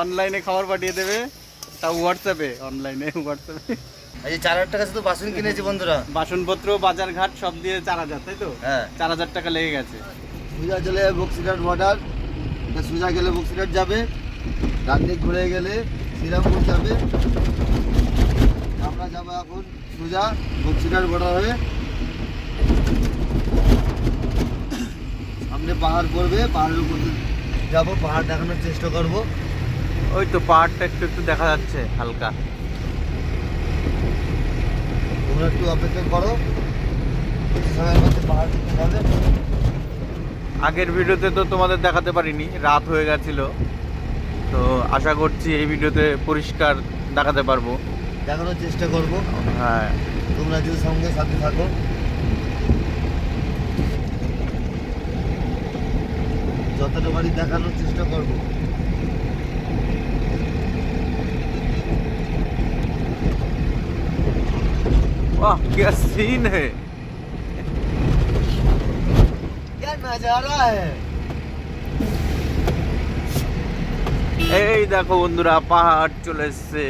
অনলাইনে খবর পাঠিয়ে দেবে। তা হোয়াটসঅ্যাপে অনলাইনে হোয়াটসঅ্যাপে এই যে চার হাজার টাকা শুধু বাসন কিনেছি বন্ধুরা। বাসনপত্র বাজার ঘাট সব দিয়ে চার হাজার তাই তো? হ্যাঁ। চার হাজার টাকা লেগে গেছে। সুজা চলে বক্সিটার বর্ডার সুজা গেলে বক্সিটার যাবে। রাত্রে ঘুরে গেলে শ্রীরামপুর যাবে। আমরা যাব এখন সুজা বক্সিটার বর্ডার হয়ে। সামনে পাহাড় পড়বে পাহাড়ের উপর যাব পাহাড় দেখানোর চেষ্টা করব। ওই তো পাহাড়টা একটু একটু দেখা যাচ্ছে হালকা। তোমরা একটু অপেক্ষা করো। সময়ের মধ্যে পাহাড় দেখতে পাবে আগের ভিডিওতে তো তোমাদের দেখাতে পারিনি রাত হয়ে গেছিল। তো আশা করছি এই ভিডিওতে পরিষ্কার দেখাতে পারব। দেখানোর চেষ্টা করব। হ্যাঁ। তোমরা যদি সঙ্গে সাথে থাকো। যতটা বাড়ি দেখানোর চেষ্টা করব वाह क्या सीन है क्या नजारा है এই দেখো বন্ধুরা পাহাড় চলে এসছে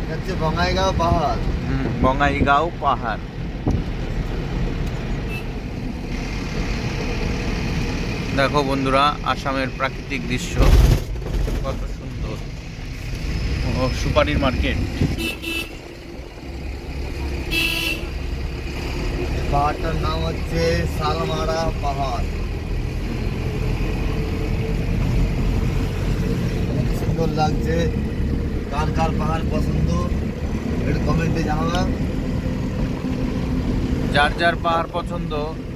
এটা হচ্ছে বঙ্গাইগাঁও পাহাড় হুম, বঙ্গাইগাঁও পাহাড় দেখো বন্ধুরা আসামের প্রাকৃতিক দৃশ্য। কত সুন্দর। ও সুপারির মার্কেট। পাহাড়টার নাম হচ্ছে সালমারা পাহাড়। সুন্দর লাগছে। কার কার পাহাড় পছন্দ একটু কমেন্টে জানাবা। যার যার পাহাড় পছন্দ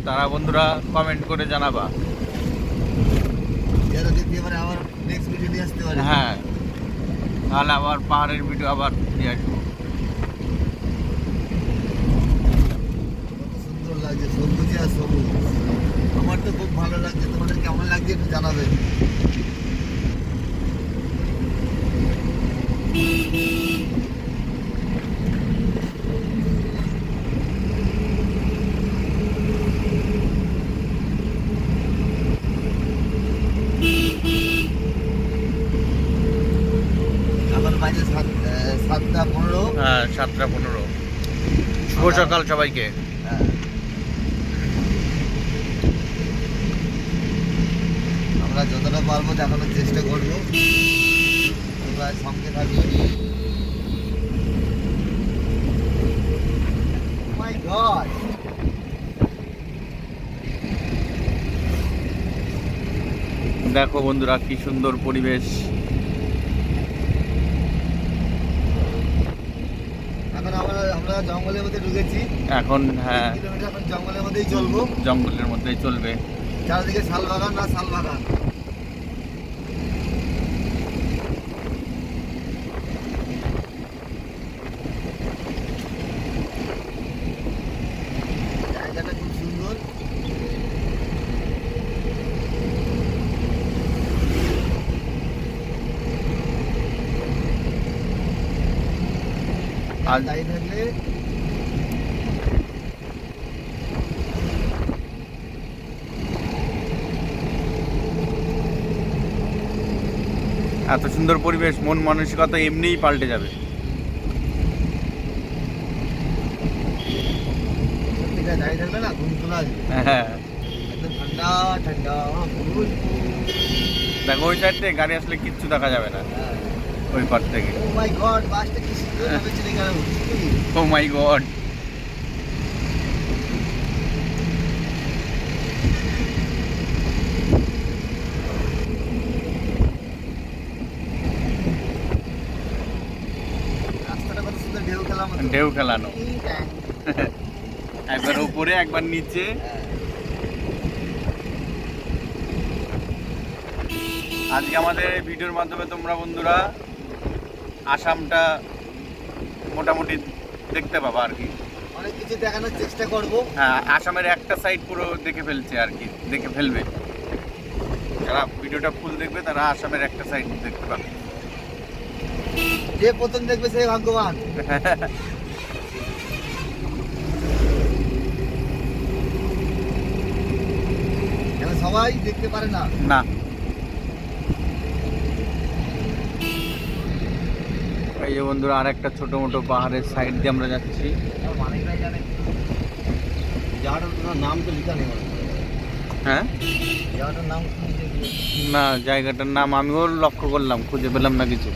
তারা বন্ধুরা কমেন্ট করে জানাবা। যারা দেখতে পারে আবার নেক্সট ভিডিও নিয়ে আসতে পারে? হ্যাঁ। তাহলে আবার পাহাড়ের ভিডিও আবার নিয়ে আসব। সুন্দর লাগছে সবুজে আর সবুজ। আমার তো খুব ভালো লাগছে তোমাদের কেমন লাগছে একটু জানাবে। সকাল সবাইকে। আমরা যতটা পারব দেখানোর চেষ্টা করব। তোমরা সঙ্গে থাকবে। মাই গড দেখো বন্ধুরা কি সুন্দর পরিবেশ এখন আমরা আমরা জঙ্গলের মধ্যে ঢুকেছি। এখন হ্যাঁ। কিলোমিটার এখন জঙ্গলের মধ্যেই চলবো। জঙ্গলের মধ্যেই চলবে। চারদিকে শালবাগান না শাল বাগান জায়গাটা খুব সুন্দর আর দাঁড়িয়ে থাকলে এত সুন্দর পরিবেশ মন মানসিকতা এমনিই পাল্টে যাবে। হ্যাঁ। দেখো ওই সাইড থেকে গাড়ি আসলে কিচ্ছু দেখা যাবে না। হ্যাঁ। ওই পার থেকে। ও মাই গড বাসটা কি সুন্দর ভাবে চলে গেল ও মাই গড রাস্তাটা কত সুন্দর ঢেউ খেলা মতো ঢেউ খেলানো একবার উপরে একবার নিচে। আজকে আমাদের ভিডিওর মাধ্যমে তোমরা বন্ধুরা আসামটা মোটামুটি দেখতে পাবা আর কি। অনেক কিছু দেখানোর চেষ্টা করব। হ্যাঁ আসামের একটা সাইড পুরো দেখে ফেলছে আর কি দেখে ফেলবে। যারা ভিডিওটা ফুল দেখবে তারা আসামের একটা সাইড দেখতে পাবে। যে প্রথম দেখবে সেই ভাগ্যবান। সবাই দেখতে পারে না। না। এই বন্ধুরা আর একটা ছোটো মোটো পাহাড়ের সাইড দিয়ে আমরা যাচ্ছি। হ্যাঁ? না জায়গাটার নাম আমিও লক্ষ্য করলাম খুঁজে পেলাম না কিছু।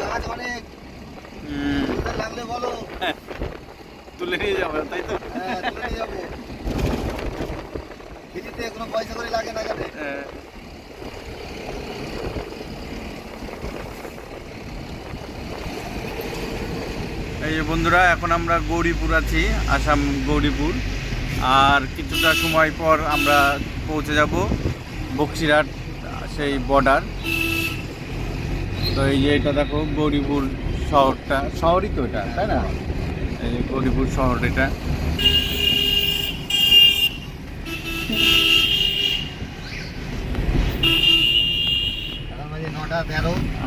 গাছ অনেক। লাগলে বলো। তুলে নিয়ে যাবে তাই তো? হ্যাঁ তুলে নিয়ে যাব। ফ্রিতে কোনো পয়সা করে লাগে না হ্যাঁ। এই যে বন্ধুরা এখন আমরা গৌরীপুর আছি আসাম গৌরীপুর। আর কিছুটা সময় পর আমরা পৌঁছে যাব বক্সিরহাট সেই বর্ডার তো এই যে এটা দেখো গৌরীপুর শহরটা শহরই তো এটা তাই না? এই যে গৌরীপুর শহর এটা।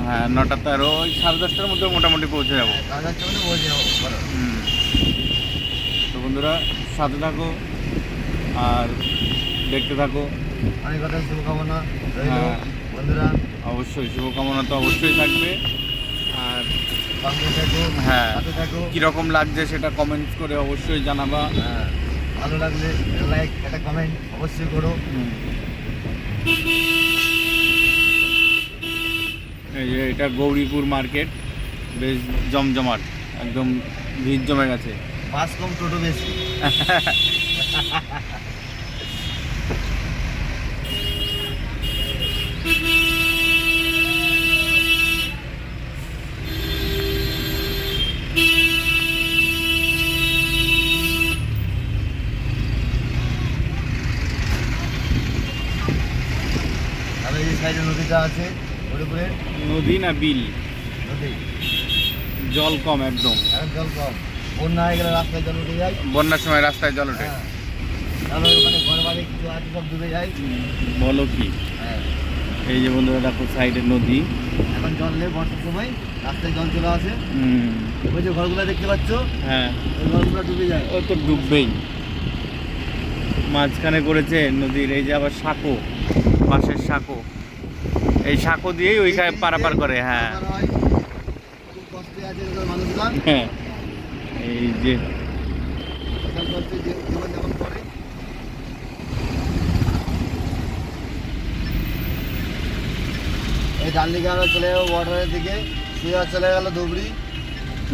হ্যাঁ নটা তেরো ওই সাড়ে দশটার মধ্যে মোটামুটি পৌঁছে যাব। তো বন্ধুরা সাথে থাকো আর দেখতে থাকো। অনেক কথা শুভকামনা। হ্যাঁ। বন্ধুরা অবশ্যই শুভকামনা তো অবশ্যই থাকবে। আর হ্যাঁ। কীরকম লাগছে সেটা কমেন্টস করে অবশ্যই জানাবা। হ্যাঁ ভালো লাগলে লাইক একটা কমেন্ট অবশ্যই করো। এই যে এটা গৌরীপুর মার্কেট বেশ জমজমাট একদম ভিড় জমে গেছে। বাস কম টোটো বেশি আর এই সাইডে নদীটা আছে হরিপুরের নদী না বিল? নদী। জল কম একদম। এখন জল কম। বন্যা হয়ে গেলে রাস্তায় জল উঠে যায়? বন্যার সময় রাস্তায় জল ওঠে। হ্যাঁ। তাহলে ওখানে ঘর বাড়ি কিছু আছে সব ডুবে যায়? বলো কি? হ্যাঁ। এই যে বন্ধুরা দেখো সাইডে নদী। এখন জল নেই বর্ষার সময় রাস্তায় জল চলে আসে। ওই যে ঘরগুলো দেখতে পাচ্ছ? হ্যাঁ। ওই ঘরগুলো ডুবে যায়। ও তো ডুববেই। মাঝখানে করেছে নদীর এই যে আবার সাঁকো পাশের সাঁকো। এই সাঁকো দিয়েই ওইখানে পারাপার করে হ্যাঁ। হয়। এই যে এই ডান দিকে আমরা চলে যাব বর্ডারের দিকে। সোজা চলে গেল ধুবড়ি।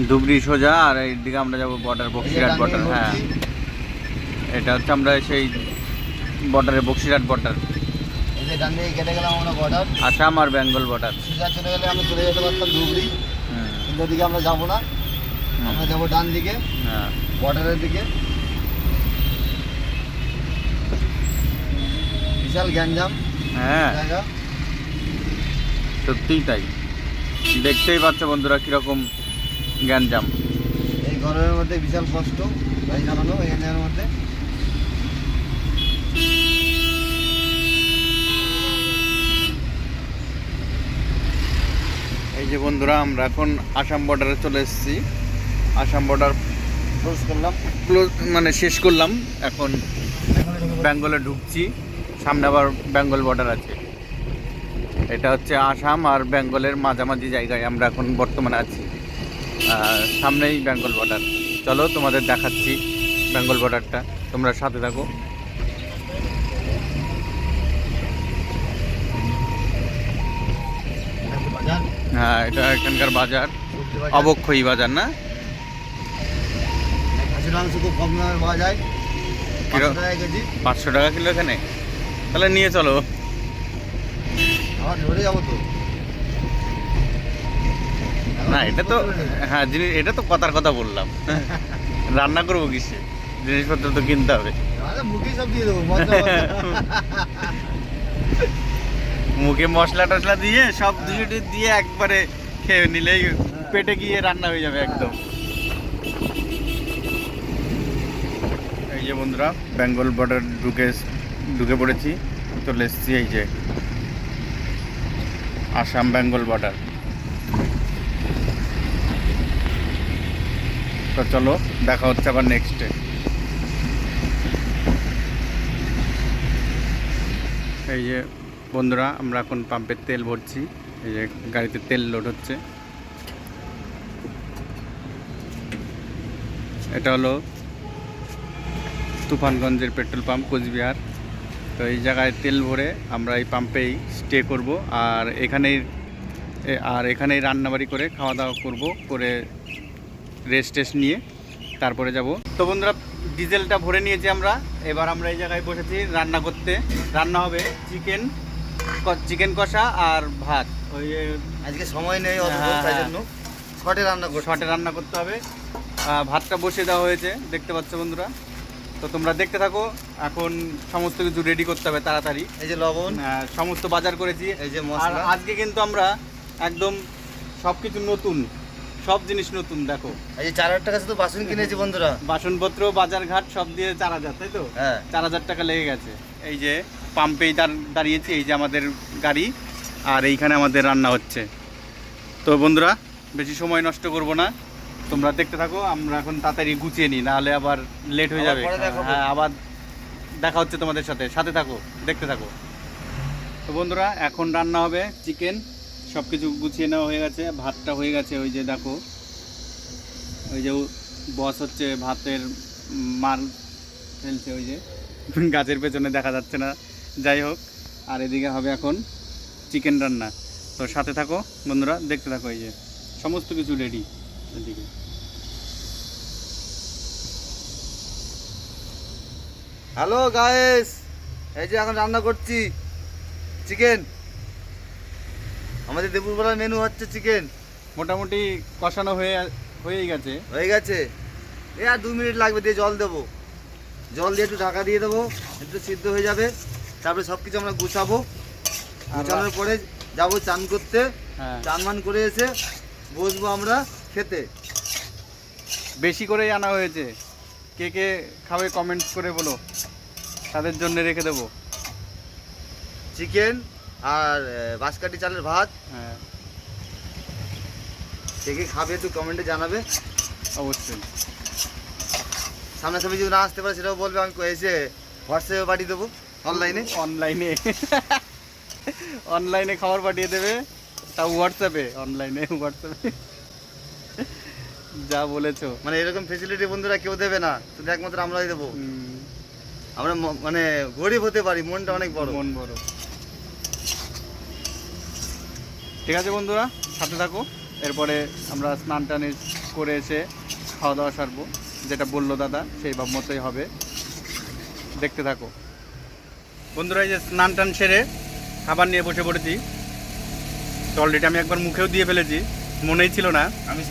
ধুবড়ি সোজা আর এইদিকে আমরা যাব বর্ডার এই যে বক্সিরহাট বর্ডার হ্যাঁ। এটা হচ্ছে আমরা সেই বর্ডারে বক্সিরহাট বর্ডার এই যে ডান দিকে কেটে গেলাম আমরা বর্ডার আসাম আর বেঙ্গল বর্ডার সোজা চলে গেলে আমরা চলে যেতে পারতাম ধুবড়ি। কিন্তু ওদিকে আমরা যাব না। আমরা যাব ডান দিকে। হ্যাঁ। বর্ডারের দিকে। বিশাল গ্যাঞ্জাম। হ্যাঁ। জায়গা। সত্যিই তাই। দেখতেই পাচ্ছ বন্ধুরা কীরকম গ্যাঞ্জাম। এই গরমের মধ্যে বিশাল কষ্ট। গাড়ি চালানো এই গ্যাঞ্জামের মধ্যে। এই যে বন্ধুরা আমরা এখন আসাম বর্ডারে চলে এসেছি। আসাম বর্ডার ক্লোজ করলাম। ক্লোজ মানে শেষ করলাম। এখন বেঙ্গলে ঢুকছি। সামনে আবার বেঙ্গল বর্ডার আছে। এটা হচ্ছে আসাম আর বেঙ্গলের মাঝামাঝি জায়গায় আমরা এখন বর্তমানে আছি। সামনেই বেঙ্গল বর্ডার চলো তোমাদের দেখাচ্ছি বেঙ্গল বর্ডারটা তোমরা সাথে থাকো। হ্যাঁ এটা এখানকার বাজার। অবক্ষয়ী বাজার না? খাসির মাংস খুব কম দামে পাওয়া যায়। পাঁচশো টাকা কিলো এখানে? তাহলে নিয়ে চলো। আমার ধরে যাব তো। না এটা তো হ্যাঁ জিনিস এটা তো কথার কথা বললাম। রান্না করব কিসে? জিনিসপত্র তো কিনতে হবে। মুখেই সব দিয়ে দেবো হবে। মুখে মশলা টশলা দিয়ে, সব দিয়ে দিয়ে একবারে খেয়ে নিলেই পেটে গিয়ে রান্না হয়ে যাবে একদম। এই যে বন্ধুরা, বেঙ্গল বর্ডার ঢুকে ঢুকে পড়েছি, চলে এসেছি এই যে আসাম বেঙ্গল বর্ডার তো চলো, দেখা হচ্ছে আবার নেক্সটে এই যে বন্ধুরা, আমরা এখন পাম্পের তেল ভরছি। এই যে গাড়িতে তেল লোড হচ্ছে। এটা হলো তুফানগঞ্জের পেট্রোল পাম্প, কোচবিহার। তো এই জায়গায় তেল ভরে আমরা এই পাম্পেই স্টে করব আর এখানেই আর এখানেই রান্নাবাড়ি করে খাওয়া দাওয়া করব, করে রেস্ট টেস্ট নিয়ে তারপরে যাব। তো বন্ধুরা, ডিজেলটা ভরে নিয়েছি আমরা। এবার আমরা এই জায়গায় বসেছি রান্না করতে। রান্না হবে চিকেন চিকেন কষা আর ভাত। ওই যে আজকে সময় নেই অত হ্যাঁ, তাই হ্যাঁ। জন্য শর্টে রান্না শর্টে রান্না করতে হবে। ভাতটা বসিয়ে দেওয়া হয়েছে দেখতে পাচ্ছ বন্ধুরা। তো তোমরা দেখতে থাকো এখন সমস্ত কিছু রেডি করতে হবে তাড়াতাড়ি। এই যে লবণ। সমস্ত বাজার করেছি। এই যে আর আজকে কিন্তু আমরা একদম সব কিছু নতুন সব জিনিস নতুন দেখো। এই যে চার হাজার টাকা শুধু বাসন কিনেছি বন্ধুরা। বাসনপত্র বাজার ঘাট সব দিয়ে চার হাজার তাই তো? হ্যাঁ। চার হাজার টাকা লেগে গেছে। এই যে পাম্পেই দাঁড়- দাঁড়িয়েছি এই যে আমাদের গাড়ি আর এইখানে আমাদের রান্না হচ্ছে। তো বন্ধুরা বেশি সময় নষ্ট করব না। তোমরা দেখতে থাকো আমরা এখন তাড়াতাড়ি গুছিয়ে নিই নাহলে আবার লেট হয়ে যাবে। হ্যাঁ আবার দেখা হচ্ছে তোমাদের সাথে। সাথে থাকো দেখতে থাকো। তো বন্ধুরা এখন রান্না হবে চিকেন। সব কিছু গুছিয়ে নেওয়া হয়ে গেছে ভাতটা হয়ে গেছে ওই যে দেখো। ওই যে বস হচ্ছে ভাতের মাল ফেলছে ওই যে। গাছের পেছনে দেখা যাচ্ছে না। যাই হোক আর এদিকে হবে এখন চিকেন রান্না। তো সাথে থাকো বন্ধুরা দেখতে থাকো এই যে সমস্ত কিছু রেডি এদিকে। হ্যালো গায়েস এই যে এখন রান্না করছি চিকেন আমাদের দুপুরবেলার মেনু হচ্ছে চিকেন মোটামুটি কষানো হয়ে হয়েই গেছে। হয়ে গেছে। এ আর দু মিনিট লাগবে দিয়ে জল দেবো। জল দিয়ে একটু ঢাকা দিয়ে দেবো একটু সিদ্ধ হয়ে যাবে। তারপরে সব কিছু আমরা গুছাবো। গুছানোর পরে যাব চান করতে। হ্যাঁ। চান মান করে এসে বসবো আমরা খেতে। বেশি করেই আনা হয়েছে। কে কে খাবে কমেন্টস করে বলো। তাদের জন্য রেখে দেবো। চিকেন আর আহ, বাঁশকাঠি চালের ভাত। হ্যাঁ। কে কে খাবে একটু কমেন্টে জানাবে। অবশ্যই। সামনাসামনি যদি না আসতে পারে সেটাও বলবে। আমি এসে হোয়াটসঅ্যাপে পাঠিয়ে দেবো। অনলাইনে অনলাইনে অনলাইনে খাবার পাঠিয়ে দেবে। তাও হোয়াটসঅ্যাপে অনলাইনে হোয়াটসঅ্যাপে যা বলেছ। মানে এরকম ফেসিলিটি বন্ধুরা কেউ দেবে না। শুধু একমাত্র আমরাই দেবো। আমরা মানে গরিব হতে পারি মনটা অনেক বড়। মন বড়। ঠিক আছে বন্ধুরা সাথে থাকো। এরপরে আমরা স্নান টান করে এসে খাওয়া দাওয়া সারবো। যেটা বলল দাদা সেই ভাব মতোই হবে। দেখতে থাকো। বন্ধুরা এই যে স্নান টান সেরে খাবার নিয়ে বসে পড়েছি। তো অলরেডি আমি একবার মুখেও দিয়ে ফেলেছি মনেই ছিল না। আমি।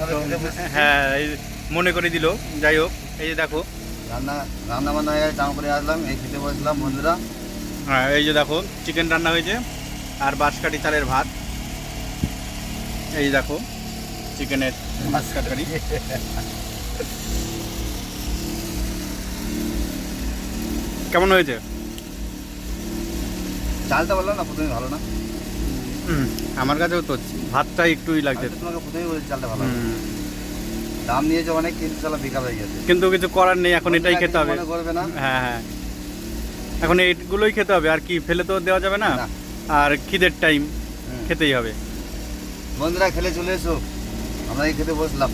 হ্যাঁ এই মনে করে দিল যাই হোক এই যে দেখো। রান্না রান্না বান্না হয়ে চান করে আসলাম এই খেতে বসলাম বন্ধুরা। হ্যাঁ এই যে দেখো চিকেন রান্না হয়েছে আর বাঁশকাঠি চালের ভাত। এই দেখো চিকেনের বাঁশকাঠি কেমন হয়েছে? চালটা বললাম না প্রথমে ভালো না? আমার কাছেও তো ভাতটা একটুই লাগছে। তোমাকে প্রথমেই বলেছি চালটা ভালো দাম নিয়েছে অনেক কিন্তু চালা বেকার হয়ে গেছে। কিন্তু কিছু করার নেই এখন এটাই খেতে হবে। করবে না? হ্যাঁ হ্যাঁ। এখন এইগুলোই খেতে হবে আর কি ফেলে তো দেওয়া যাবে না? না। আর খিদের টাইম খেতেই হবে। বন্ধুরা খেলে চলে এসো। আমরা এই খেতে বসলাম।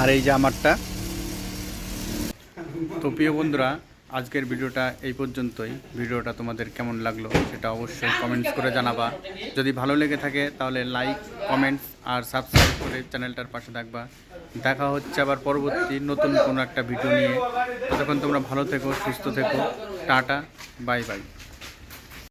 আর এই যে আমারটা তো প্রিয় বন্ধুরা, আজকের ভিডিওটা এই পর্যন্তই। ভিডিওটা তোমাদের কেমন লাগল সেটা অবশ্যই কমেন্টস করে জানাবা। যদি ভালো লেগে থাকে তাহলে লাইক, কমেন্টস আর সাবস্ক্রাইব করে চ্যানেলটার পাশে থাকবা। দেখা হচ্ছে আবার পরবর্তী নতুন কোনো একটা ভিডিও নিয়ে। ততক্ষণ তোমরা ভালো থেকো, সুস্থ থেকো। Tata, bye bye.